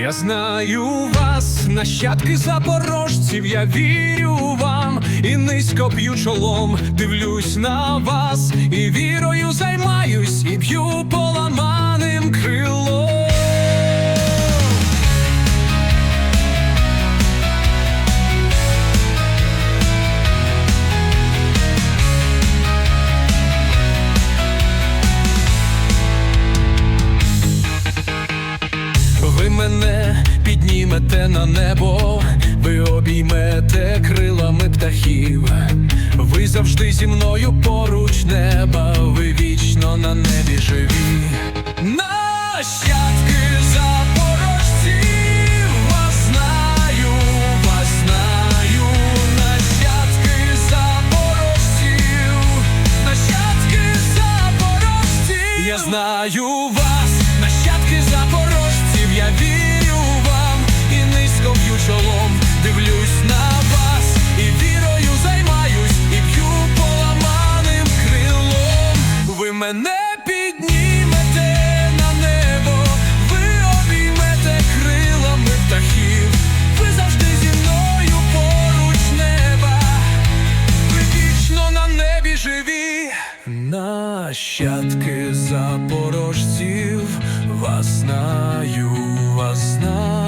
Я знаю вас, нащадки запорожців, я вірю вам. І низько б'ю чолом, дивлюсь на вас, і вірою займаюсь, і б'ю поламаним мене піднімете на небо, ви обіймете крилами птахів. Ви завжди зі мною поруч неба, ви вічно на небі живі. Нащадки запорожців, вас знаю, вас знаю, нащадки запорожців, нащадки запорожців. Я знаю вас, нащадки запорожців, я вірю вам і низько б'ю чолом, дивлюсь на вас, і вірою займаюсь, і б'ю поламаним крилом. Ви мене піднімете на небо, ви обіймете крилами птахів, ви завжди зі мною поруч неба. Ви вічно на небі живі, нащадки запорожців, вас знаю, вас знаю,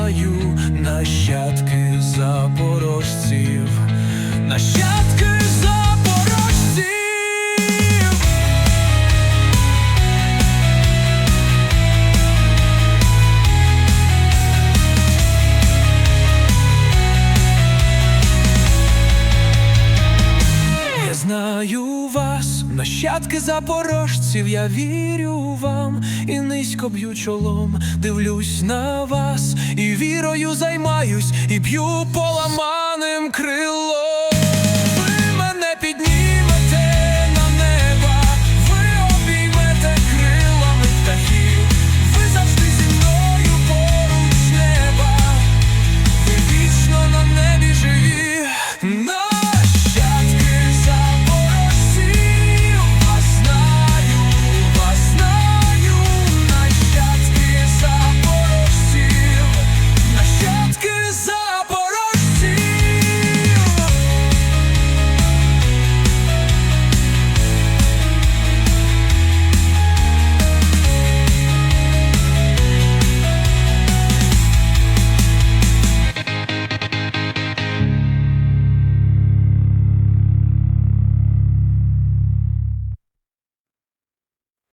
вас, нащадки запорожців, я вірю вам і низько б'ю чолом, дивлюсь на вас, і вірою займаюсь, і б'ю поламаним крилом.